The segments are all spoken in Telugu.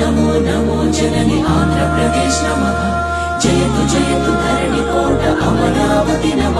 నమో నమో జనని ఆంధ్రప్రదేశ్ నమ. జయతు జయతు ధరణి కోట అమరావతి నమ.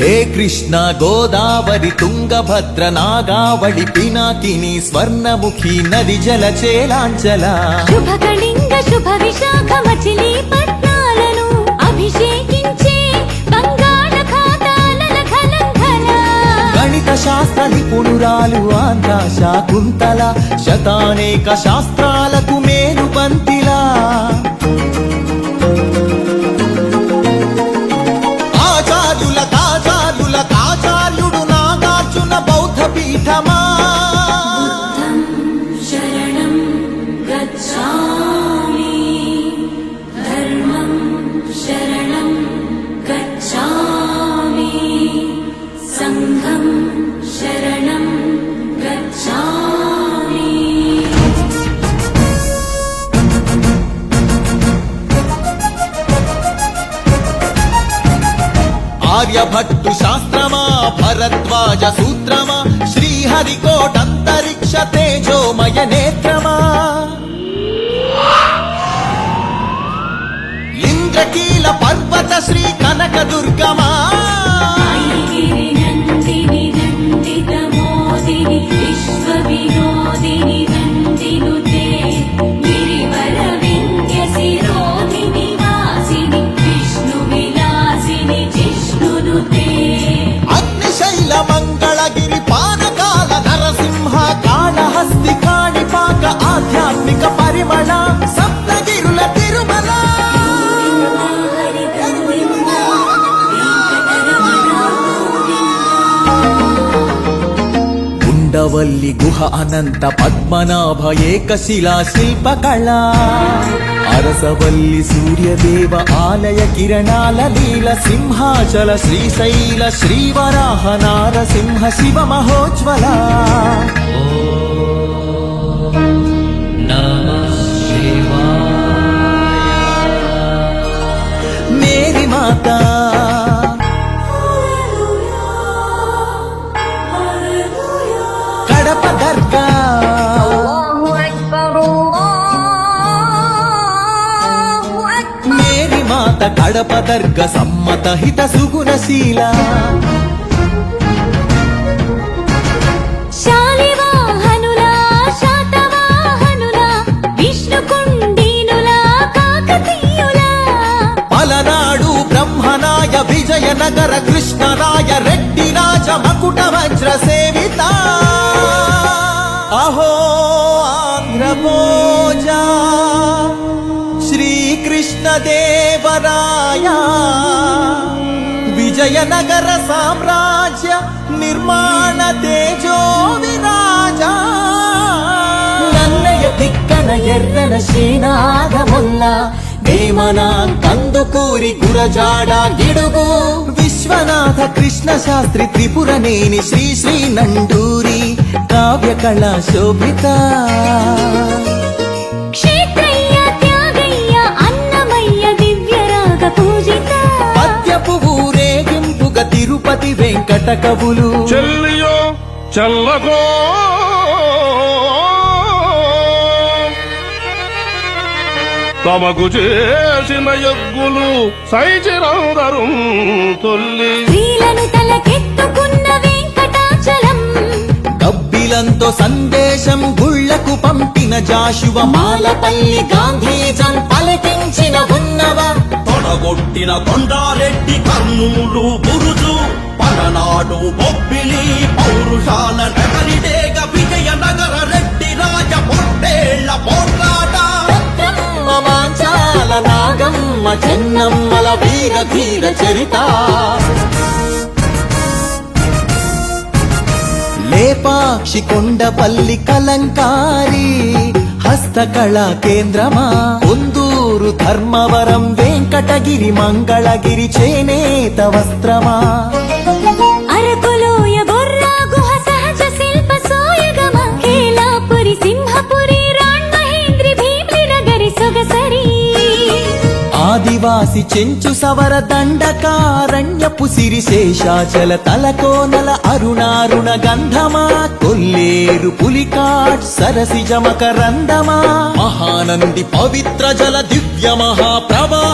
హే కృష్ణ గోదావరి తుంగభద్ర నాగావళి పినాకిని స్వర్ణముఖి నది జల చేలాంచల. శుభ కళింగ శుభ విశాఖ మచిలీపట్నాలను అభిషేకించే శాస్త్ర నిపుణురాలు ఆంధ్ర శాకుంతల శతానేక శాస్త్రాలకు భరద్వాజ సూత్రమా శ్రీహరికోటంతరిక్ష తేజోమయ నేత్రమా? ఇంద్రకీల పర్వత శ్రీ కనక దుర్గమా ఉండవల్లి గుహ అనంత పద్మనాభ ఏకశిలా శిల్పకళ. అరసవల్లి సూర్యదేవ ఆలయ కిరణాల నీల సింహాచల శ్రీశైల శ్రీవరాహ నారసింహ శివ మహోజ్వల. మేరీ మాతా కడప దర్గ సమ్మత హిత సుగుణశీల పలనాడు బ్రహ్మనాయ విజయనగర కృష్ణరాయ రెడ్డి రాజ మకుట విజయనగర సామ్రాజ్య నిర్మాణ తేజో విరాజ నన్నయ తిక్కన ఎర్రన శ్రీనాథముల్ల వేమన కందుకూరి గురజాడ గిడుగు. విశ్వనాథ కృష్ణ శాస్త్రి త్రిపురనేని శ్రీ శ్రీ నండూరి కావ్య కళా శోభిత. తిరుపతి వెంకట కవులు. చెల్లియో చల్లగో తమకు చేసిన యజ్ఞులు సైచిరందరు తొల్లి. తలకెత్తుకున్న వెంకటాచలం. కబ్బిలంతో సందేశం గుళ్ళకు పంపిన జాషువ. మాలపల్లి గాంధీజం పలికించిన ఉన్నవ. తొడగొట్టిన కొండారెడ్డి కర్నూలు బురుజు పలనాడు బొబ్బిలి పౌరుషాల నగరిడేగ విజయనగర రెడ్డి రాజ పొట్టేళ్ళ పోట్లాట. మాంచాల నాగమ్మ చెన్నమ్మల వీర ధీర చరిత. లేపాక్షి కొండపల్లి కలంకారి హస్తకళా కేంద్రమా కొందూరు ధర్మవరం వెంకటగిరి మంగళగిరి చేనేత వస్త్రమా? అరకులోయ బొర్రా గుహ సహజ శిల్ప సోయగమ హేలాపురి సింహపురి రాణ్ మహేంద్రి భీమ్లి నగరి సొగసరి. ఆదివాసి చెంచు సవర దండకారణ్యపు సిరి శేషాచల తలకోనల అరుణారుణ గంధమా కొల్లేరు పులికాట్ సరసి జమక రందమా మహానంది పవిత్ర జల దివ్య మహాప్రవాహమా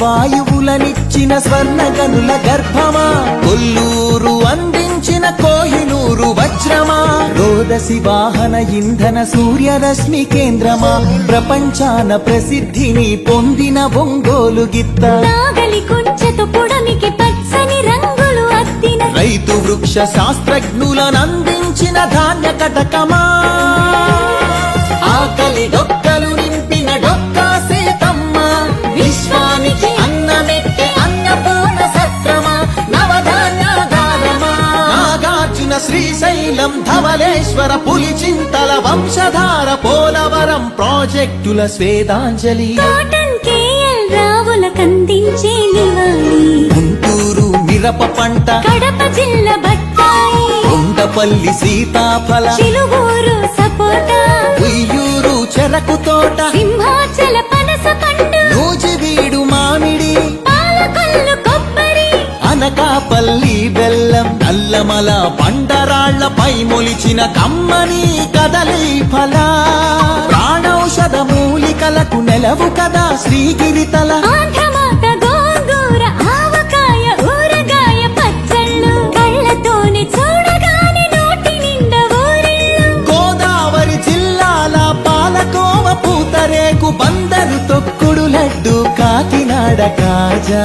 వాయువులనిచ్చిన స్వర్ణ గనుల గర్భమా? కొల్లూరు అందించిన కోహినూరు వజ్రమా? రోదసి వాహన ఇంధన సూర్యరశ్మి కేంద్రమా? ప్రపంచాన ప్రసిద్ధిని పొందిన ఒంగోలు గిత్త. రైతు వృక్ష శాస్త్రజ్ఞులనందించిన ధాన్య కటకమా? శ్రీశైలం ధవలేశ్వర పులిచింతల వంశధార పోలవరం ప్రాజెక్టుల స్వేదాంజలి రావుల కందించే గుంటూరు మిరప పంట. కడప జిల్లా బత్తాయి. కొండపల్లి సీతాఫల. చిలువూరు సపోటా. ఉయ్యూరు చెరకు తోట. సింహాచల బెల్లం నల్లమల బండరాళ్ళపై మొలిచిన కమ్మని కదలి ఫల. ప్రాణౌషధ మూలికలకు నెలవు కదా నిండా ఊరిళ్ళు. గోదావరి జిల్లాల పాలకోవ పూతరేకు బందరు తొక్కుడు లడ్డు కాకినాడ కాజా.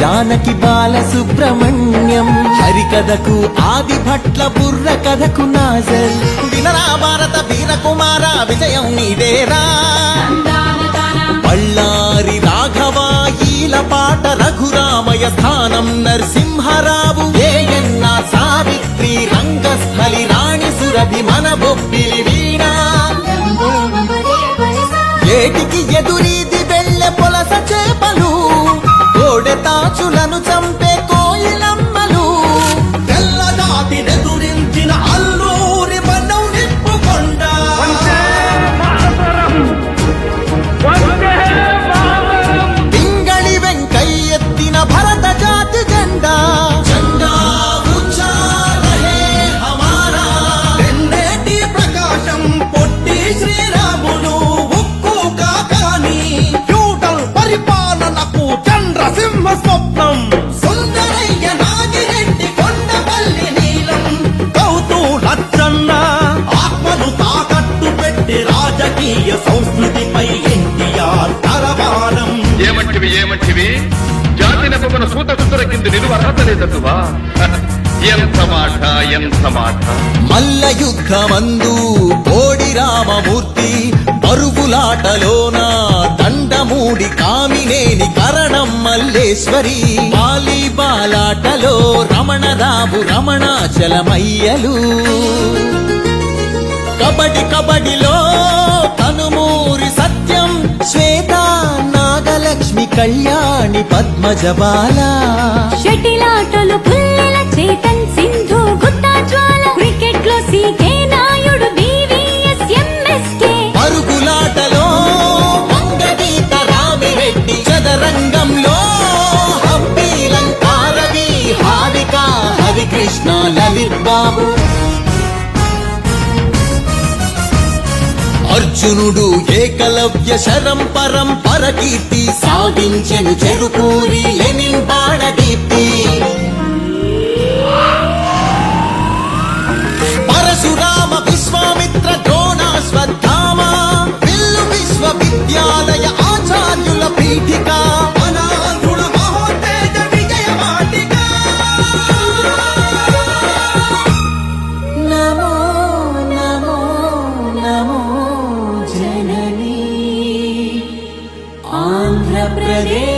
జానకి బాల సుబ్రహ్మణ్యం. హరికథకు ఆది భట్ల బుర్ర కథకు నాజల్ వినరా భారత వీర కుమార విజయం నీదేరా. బళ్ళారి రాఘవాయిల పాట రఘురామయ స్థానం నరసింహరావు. ఏయన్న సావిత్రి రంగస్థలి రాణి సురభి మన బొబ్బిలి తాచులను స్వప్నం. సుందరయ్య నాగిరెడ్డి కొండపల్లి నీలం. కౌతూ లచ్చన్న ఆత్మను తాకట్టు పెట్టి రాజకీయ సంస్కృతిపై ఎన్టీఆర్ తరవారం. ఏమంటివి ఏమంటివి జాతి సూత నిలువ అర్హత లేదటువా ఎంత మాట ఎంత మాట. మల్ల యుద్ధమందు కోడి రామమూర్తి బరువులాటలోన దండమూడి కామినేని కరణం మల్లేశ్వరి వాలీబాలాటలో రమణరావు రమణాచలమయ్యలు. కబడి కబడిలో తనుమూరి సత్యం శ్వేత నాగలక్ష్మి కళ్యాణి పద్మజబాల. షటిలాటలు పుల్లెల చేతన్ సింధు గుత్తా జ్వాల క్రికెట్లో సీకేనా? లలిత్ అర్జునుడు ఏకలవ్య శరం పరం పరకీర్తి సాధించెను చెరుకూరి లెనిన్ బాణ దీప్తి Deus.